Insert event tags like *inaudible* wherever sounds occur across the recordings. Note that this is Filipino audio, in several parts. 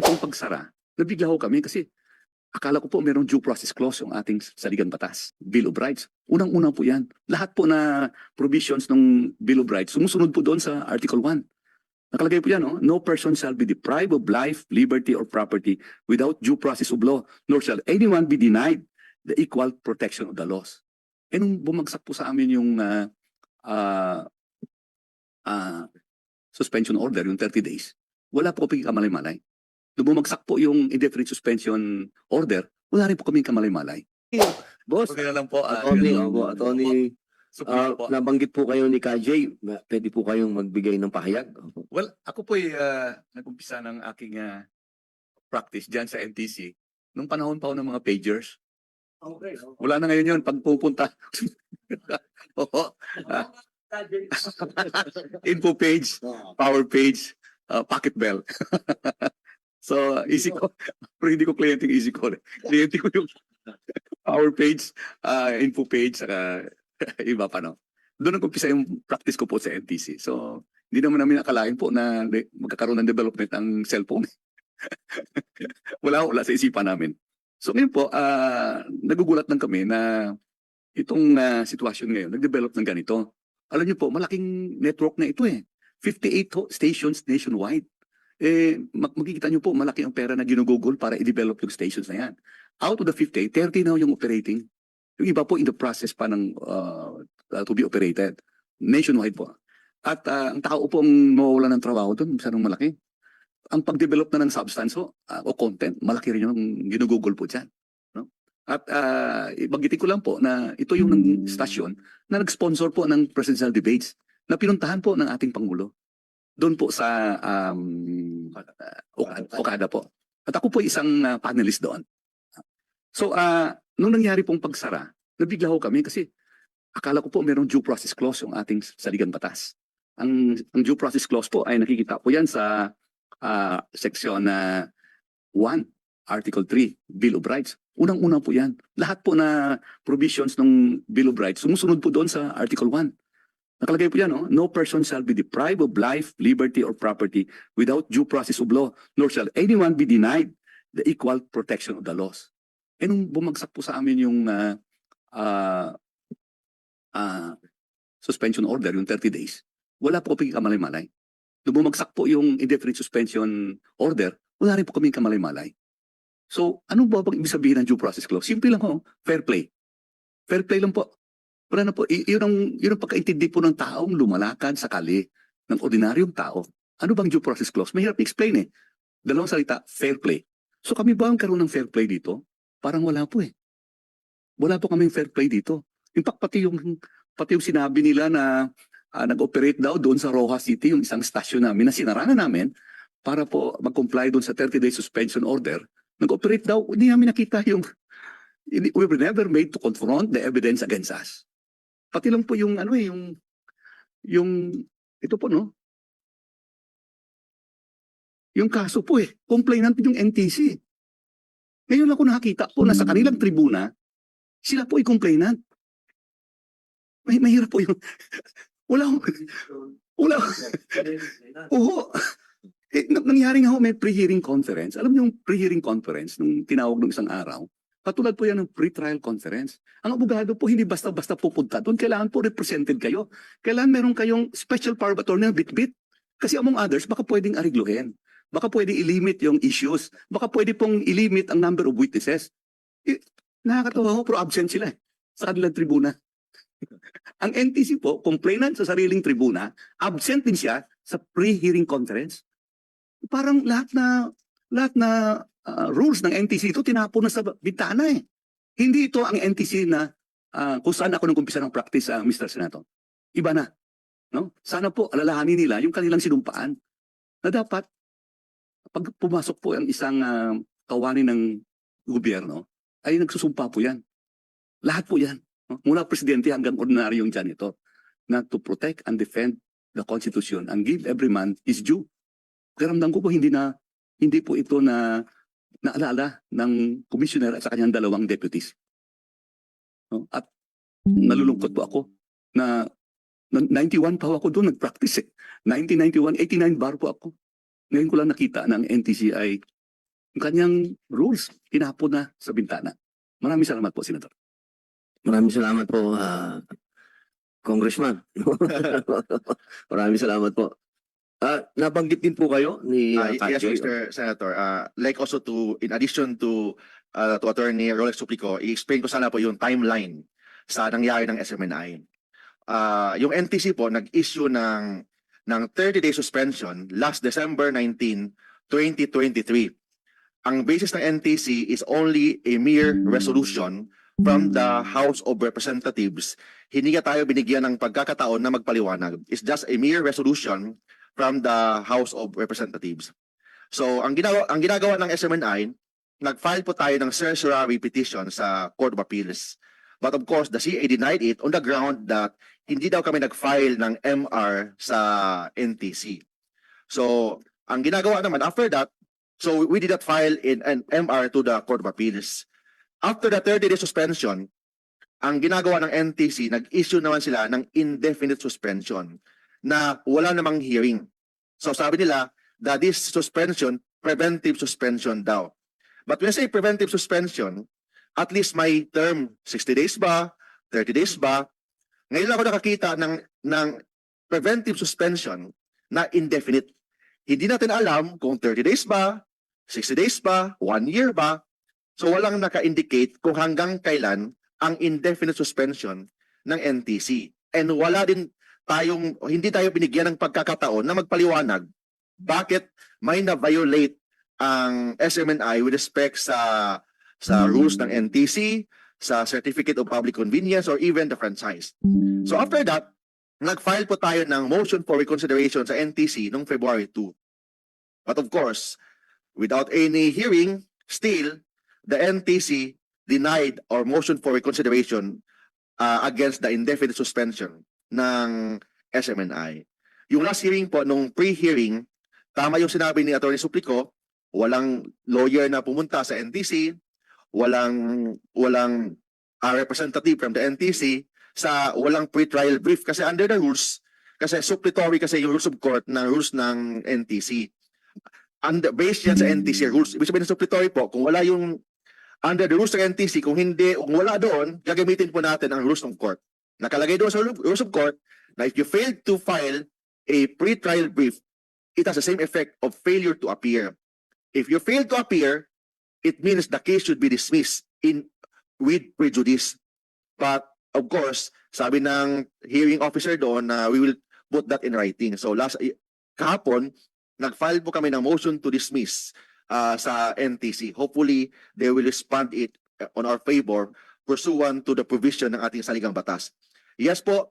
Itong pagsara, nabigla ho kami kasi akala ko po merong due process clause yung ating saligang batas, Bill of Rights. Unang-una po yan. Lahat po na provisions ng Bill of Rights, sumusunod po doon sa Article 1. Nakalagay po yan, no? no person shall be deprived of life, liberty, or property without due process of law, nor shall anyone be denied the equal protection of the laws. Eh nung bumagsak po sa amin yung ah, ah, ah, suspension order, yung 30 days, wala po kami kamalay-malay. Nung bumagsak po yung indefinite suspension order, wala rin po kami kamalay-malay. Boss, Okay na lang po. ah, Attorney, yun, Attorney, Supreme ah, po. nabanggit po kayo ni KJ, ma- pwede po kayong magbigay ng pahayag. Opo. Well, ako po ay uh, nag-umpisa ng aking ah, practice dyan sa NTC nung panahon pa ako ng mga pagers. Wala na ngayon yun pag pupunta. *laughs* Oo. Ah, *laughs* info page, power page, uh, pocket bell. *laughs* so, easy ko. Pero hindi ko kliyente yung easy call. Kliyente ko yung power page, uh, info page, saka iba pa no. Doon nag-umpisa yung practice ko po sa NTC. So, hindi naman namin akalain po na magkakaroon ng development ang cellphone. *laughs* wala, wala sa isipan namin. So ngayon po, ah, nagugulat lang kami na itong ah, sitwasyon ngayon, nag-develop ng ganito. Alam niyo po, malaking network na ito eh. 58 ho- stations nationwide. Eh, makikita niyo po, malaki ang pera na ginugugol para i-develop yung stations na yan. Out of the 58, 30 na yung operating. Yung iba po in the process pa ng uh, uh, to be operated. Nationwide po. At ah, ang tao po ang mawawala ng trabaho doon, masyadong malaki. Ang pag-develop na ng substance ho, ah, o content, malaki rin yung ginugugol po dyan. No? At uh, ibanggitin ko lang po na ito yung ng stasyon na nag-sponsor po ng presidential debates na pinuntahan po ng ating Pangulo. Doon po sa um, Okada, Okada po. At ako po isang ah, panelist doon. So, ah nung nangyari pong pagsara, nabigla ho kami kasi akala ko po merong due process clause yung ating saligang batas. Ang, ang due process clause po ay nakikita po yan sa ah, section na 1, Article 3, Bill of Rights. Unang-una po yan. Lahat po na provisions ng Bill of Rights, sumusunod po doon sa Article 1. Nakalagay po yan, no? no person shall be deprived of life, liberty, or property without due process of law, nor shall anyone be denied the equal protection of the laws. Eh nung bumagsak po sa amin yung ah, ah, ah, suspension order, yung 30 days, wala po kami kamalay-malay. Nung bumagsak po yung indefinite suspension order, wala rin po kami kamalay-malay. So, ano ba bang ibig sabihin ng due process clause? Simple lang ho, fair play. Fair play lang po. Wala na po, I- yun ang, yun ang pagkaintindi po ng taong lumalakad sa kali ng ordinaryong tao. Ano bang due process clause? Mahirap i-explain eh. Dalawang salita, fair play. So kami ba ang karoon ng fair play dito? Parang wala po eh. Wala po kaming fair play dito. In fact, pati yung, pati yung sinabi nila na ah, nag-operate daw doon sa Rojas City, yung isang stasyon namin na sinaranan namin para po mag-comply doon sa 30-day suspension order. Nag-operate daw, hindi namin nakita yung, we were never made to confront the evidence against us. Pati lang po yung ano eh, yung, yung, ito po no, yung kaso po eh, complainant yung NTC. Ngayon ako nakakita po na sa kanilang tribuna, sila po ay complainant. May mahirap po yung, *laughs* wala wala, oo. *laughs* Eh, nang- nangyari nga ho, may pre-hearing conference. Alam niyo yung pre-hearing conference nung tinawag nung isang araw? Katulad po yan ng pre-trial conference. Ang abogado po hindi basta-basta pupunta doon. Kailangan po represented kayo. Kailangan meron kayong special power of attorney na bit-bit. Kasi among others, baka pwedeng arigluhin. Baka pwede i-limit yung issues. Baka pwede pong i-limit ang number of witnesses. Eh, nakakatawa ho, pero absent sila eh, sa kanilang tribuna. *laughs* ang NTC po, complainant sa sariling tribuna, absent din siya sa pre-hearing conference. Parang lahat na lahat na ah, rules ng NTC ito tinapon na sa bintana eh. Hindi ito ang NTC na ah, kung saan ako nang umpisa ng practice, ah, Mr. Senator. Iba na. No? Sana po alalahanin nila yung kanilang sinumpaan na dapat pag pumasok po ang isang ah, kawani ng gobyerno, ay nagsusumpa po yan. Lahat po yan. no? Mula presidente hanggang ordinaryong janitor na to protect and defend the Constitution and give every man his due. Karamdam ko po hindi na hindi po ito na naalala ng commissioner at sa kanyang dalawang deputies. No? At nalulungkot po ako na na- 91 pa ako doon nag-practice eh. 1991, 89 bar po ako. Ngayon ko lang nakita na ang NTC ay yung kanyang rules, tinapon na sa bintana. Maraming salamat po, Senator. Maraming salamat po, ah, Congressman. *laughs* Maraming salamat po. Ah, nabanggit din po kayo ni Uh, uh, yes, Mr. Senator. Uh, like also to, in addition to, uh, to Attorney Rolex Suplico, i-explain ko sana po yung timeline sa nangyari ng SMNI. Uh, yung NTC po, nag-issue ng, ng 30-day suspension last December 19, 2023. Ang basis ng NTC is only a mere resolution from the House of Representatives. Hindi nga tayo binigyan ng pagkakataon na magpaliwanag. It's just a mere resolution from the House of Representatives. So, ang ginagawa, ang ginagawa ng SMNI, nag-file po tayo ng certiorari petition sa Court of Appeals. But of course, the CA denied it on the ground that hindi daw kami nag-file ng MR sa NTC. So, ang ginagawa naman after that, so we did not file in an MR to the Court of Appeals. After the 30-day suspension, ang ginagawa ng NTC, nag-issue naman sila ng indefinite suspension na wala namang hearing. So sabi nila that this suspension, preventive suspension daw. But when I say preventive suspension, at least may term 60 days ba, 30 days ba? Ngayon ako nakakita ng, ng preventive suspension na indefinite. Hindi natin alam kung 30 days ba, 60 days ba, 1 year ba. So walang naka-indicate kung hanggang kailan ang indefinite suspension ng NTC. And wala din tayong hindi tayo binigyan ng pagkakataon na magpaliwanag bakit may na-violate ang SMNI with respect sa sa rules ng NTC, sa Certificate of Public Convenience or even the franchise. So after that, nag-file po tayo ng motion for reconsideration sa NTC noong February 2. But of course, without any hearing, still the NTC denied our motion for reconsideration uh, against the indefinite suspension ng SMNI. Yung last hearing po, nung pre-hearing, tama yung sinabi ni Atty. Suplico, walang lawyer na pumunta sa NTC, walang walang uh, representative from the NTC sa walang pre-trial brief kasi under the rules kasi suppletory kasi yung rules of court na rules ng NTC. Under based yan sa NTC rules. Ibig sabihin ng po, kung wala yung under the rules ng NTC, kung hindi, kung wala doon, gagamitin po natin ang rules ng court. Nakalagay doon sa rules of court na if you fail to file a pre-trial brief, it has the same effect of failure to appear. If you fail to appear, it means the case should be dismissed in with prejudice. But of course, sabi ng hearing officer doon na we will put that in writing. So last kahapon, nag-file po kami ng motion to dismiss uh, sa NTC. Hopefully, they will respond it uh, on our favor pursuant to the provision ng ating saligang batas. Yes po,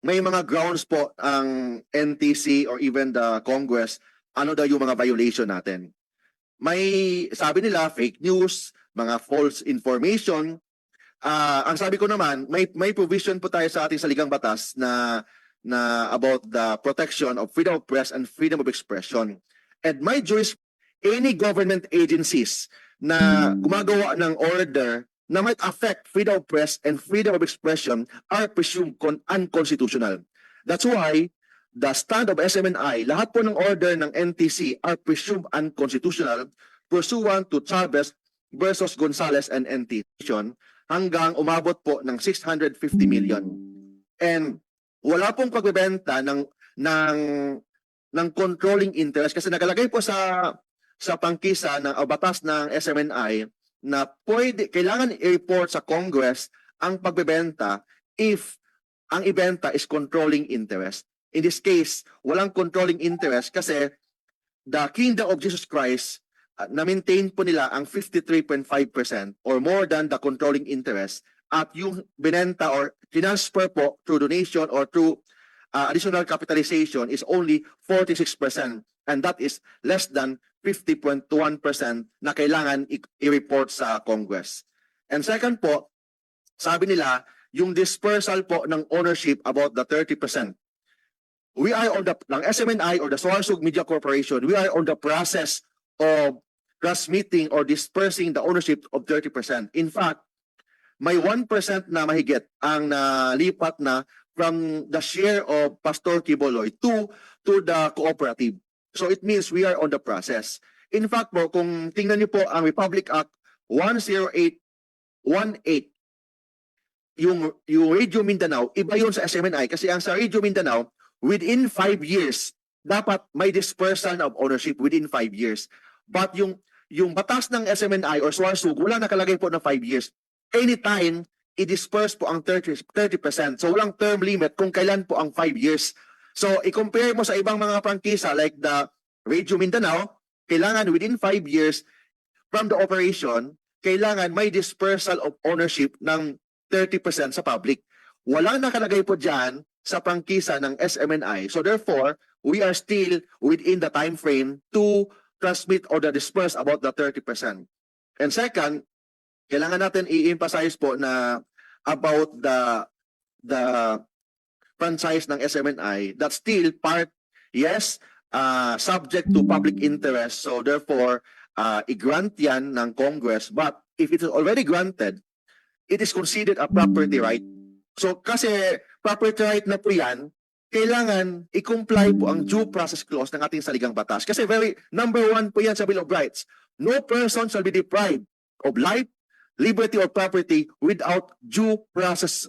may mga grounds po ang NTC or even the Congress, ano daw yung mga violation natin. May sabi nila fake news, mga false information. Ah, ang sabi ko naman, may may provision po tayo sa ating saligang batas na na about the protection of freedom of press and freedom of expression. And my juris any government agencies na gumagawa ng order na might affect freedom of press and freedom of expression are presumed con- unconstitutional. That's why the stand of SMNI, lahat po ng order ng NTC are presumed unconstitutional pursuant to Chavez versus Gonzales and NTC hanggang umabot po ng 650 million. And wala pong pagbebenta ng ng ng controlling interest kasi nakalagay po sa sa pangkisa ng batas ng SMNI na pwede kailangan i-report sa Congress ang pagbebenta if ang ibenta is controlling interest. In this case, walang controlling interest kasi the Kingdom of Jesus Christ uh, na-maintain po nila ang 53.5% or more than the controlling interest at yung binenta or transfer po through donation or through uh, additional capitalization is only 46% and that is less than 50.1% na kailangan i-report sa Congress. And second po, sabi nila, yung dispersal po ng ownership about the 30%. We are on the, ng SMNI or the Suarsug Media Corporation, we are on the process of transmitting or dispersing the ownership of 30%. In fact, may 1% na mahigit ang nalipat na from the share of Pastor Kiboloy to to the cooperative. So it means we are on the process. In fact po, kung tingnan niyo po ang Republic Act 10818, yung, yung Radio Mindanao, iba yun sa SMNI kasi ang sa Radio Mindanao, within five years, dapat may dispersal of ownership within five years. But yung yung batas ng SMNI or Swarsug, wala nakalagay po na five years. Anytime, i-disperse po ang 30, 30%. So walang term limit kung kailan po ang five years. So i-compare mo sa ibang mga prangkisa like the Radio Mindanao, kailangan within five years from the operation, kailangan may dispersal of ownership ng 30% sa public. Walang nakalagay po dyan sa prangkisa ng SMNI. So therefore, we are still within the time frame to transmit or the disperse about the 30%. And second, kailangan natin i-emphasize po na about the the franchise ng SMNI that's still part yes uh, subject to public interest so therefore uh, i-grant yan ng Congress but if it is already granted it is considered a property right so kasi property right na po yan kailangan i-comply po ang due process clause ng ating saligang batas. Kasi very, number one po yan sa Bill of Rights. No person shall be deprived of life, liberty, or property without due process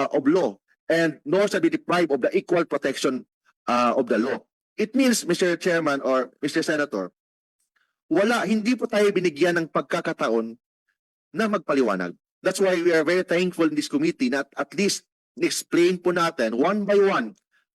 uh, of law. And nor shall be deprived of the equal protection uh, of the law. It means, Mr. Chairman or Mr. Senator, wala, hindi po tayo binigyan ng pagkakataon na magpaliwanag. That's why we are very thankful in this committee na at least explain po natin one by one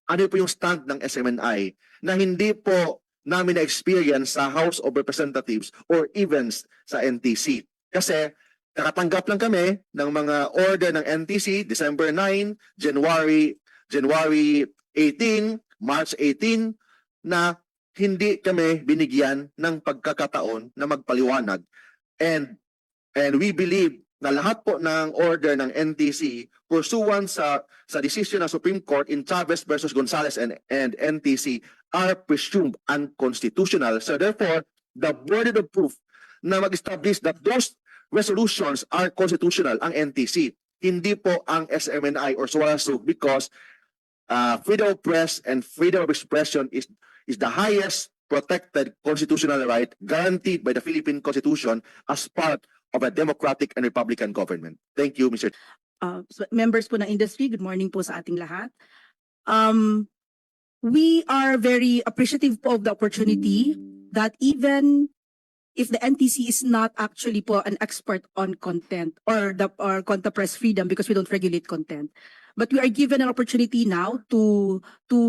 ano po yung stand ng SMNI na hindi po namin na-experience sa House of Representatives or even sa NTC. Kasi nakatanggap lang kami ng mga order ng NTC December 9, January January 18, March 18 na hindi kami binigyan ng pagkakataon na magpaliwanag. And and we believe na lahat po ng order ng NTC pursuant sa sa decision ng Supreme Court in Chavez versus Gonzales and and NTC are presumed unconstitutional. So therefore, the burden of proof na mag-establish that those resolutions are constitutional ang NTC. Hindi po ang SMNI or SWASU because uh, freedom of press and freedom of expression is is the highest protected constitutional right guaranteed by the Philippine Constitution as part of a democratic and republican government. Thank you, Mr. uh, s- members po ng industry, good morning po sa ating lahat. Um, we are very appreciative of the opportunity that even if the NTC is not actually po an expert on content or the or content press freedom because we don't regulate content. But we are given an opportunity now to to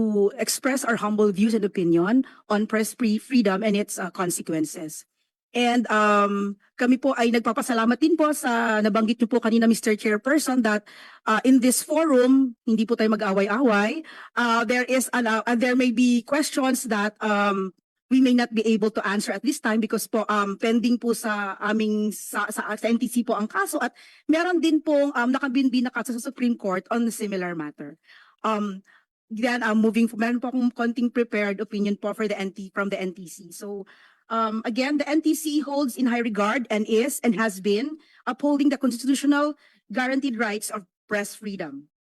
express our humble views and opinion on press free freedom and its uh, consequences. And um, kami po ay nagpapasalamat din po sa nabanggit niyo po kanina Mr. Chairperson that uh, in this forum hindi po tayo mag-away-away. Uh, there is an, uh, there may be questions that um, we may not be able to answer at this time because po um, pending po sa aming sa, sa, sa NTC po ang kaso at meron din po um, nakabinbin na kaso sa Supreme Court on a similar matter. Um, then um, moving meron po akong konting prepared opinion po for the NT from the NTC. So um, again, the NTC holds in high regard and is and has been upholding the constitutional guaranteed rights of press freedom.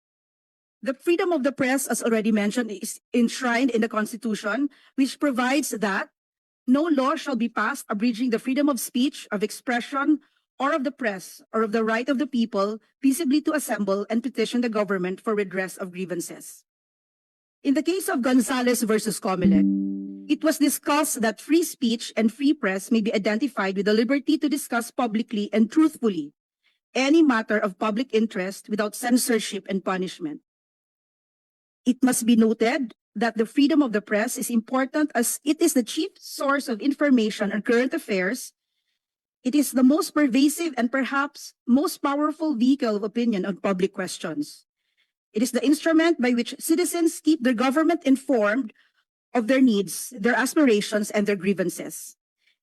The freedom of the press, as already mentioned, is enshrined in the Constitution, which provides that no law shall be passed abridging the freedom of speech, of expression, or of the press, or of the right of the people peaceably to assemble and petition the government for redress of grievances. In the case of Gonzales versus Comelec, it was discussed that free speech and free press may be identified with the liberty to discuss publicly and truthfully any matter of public interest without censorship and punishment. It must be noted that the freedom of the press is important as it is the chief source of information on current affairs. It is the most pervasive and perhaps most powerful vehicle of opinion on public questions. It is the instrument by which citizens keep their government informed of their needs, their aspirations, and their grievances.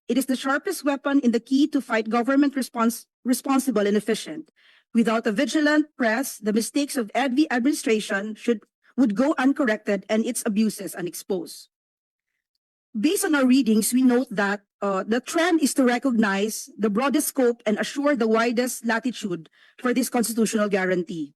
It is the sharpest weapon in the key to fight government response responsible and efficient. Without a vigilant press, the mistakes of every administration should would go uncorrected and its abuses unexposed. Based on our readings, we note that uh, the trend is to recognize the broadest scope and assure the widest latitude for this constitutional guarantee.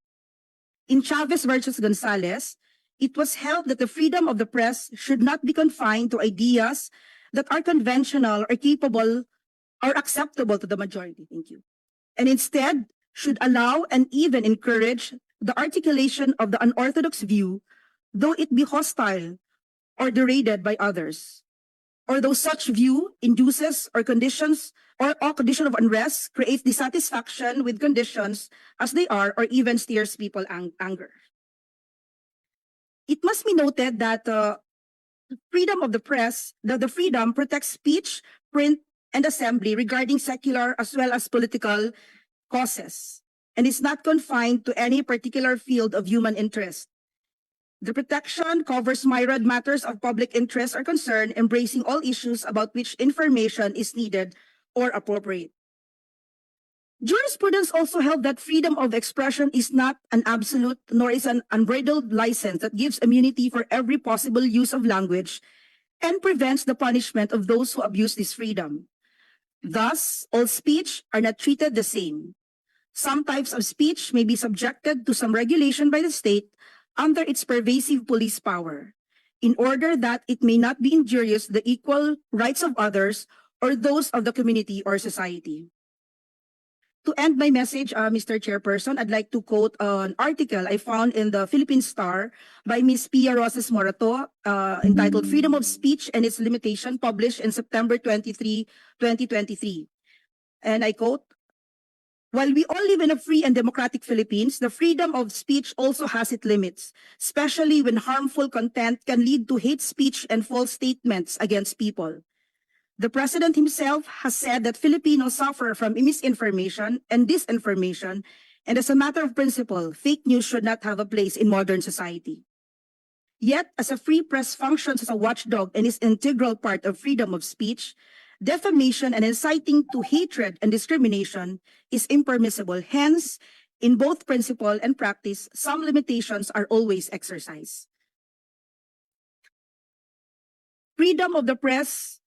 In Chavez versus Gonzalez, it was held that the freedom of the press should not be confined to ideas that are conventional or capable or acceptable to the majority. Thank you. And instead should allow and even encourage the articulation of the unorthodox view, though it be hostile or derided by others, or though such view induces or conditions or a condition of unrest creates dissatisfaction with conditions as they are or even steers people ang- anger. It must be noted that uh, freedom of the press, that the freedom protects speech, print, and assembly regarding secular as well as political causes, and is not confined to any particular field of human interest. The protection covers myriad matters of public interest or concern, embracing all issues about which information is needed or appropriate. Jurisprudence also held that freedom of expression is not an absolute nor is an unbridled license that gives immunity for every possible use of language and prevents the punishment of those who abuse this freedom. Thus, all speech are not treated the same. Some types of speech may be subjected to some regulation by the state under its pervasive police power, in order that it may not be injurious to the equal rights of others or those of the community or society. To end my message, uh, Mr. Chairperson, I'd like to quote an article I found in the Philippine Star by Ms. Pia Rosas Morato uh, entitled Freedom of Speech and Its Limitation, published in September 23, 2023. And I quote, While we all live in a free and democratic Philippines, the freedom of speech also has its limits, especially when harmful content can lead to hate speech and false statements against people. The president himself has said that Filipinos suffer from misinformation and disinformation, and as a matter of principle, fake news should not have a place in modern society. Yet, as a free press functions as a watchdog and is integral part of freedom of speech, defamation and inciting to hatred and discrimination is impermissible. Hence, in both principle and practice, some limitations are always exercised. Freedom of the press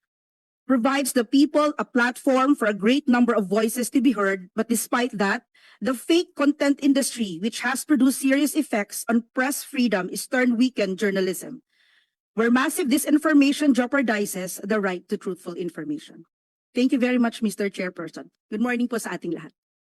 provides the people a platform for a great number of voices to be heard, but despite that, the fake content industry, which has produced serious effects on press freedom, is turned weakened journalism, where massive disinformation jeopardizes the right to truthful information. Thank you very much, Mr. Chairperson. Good morning po sa ating lahat.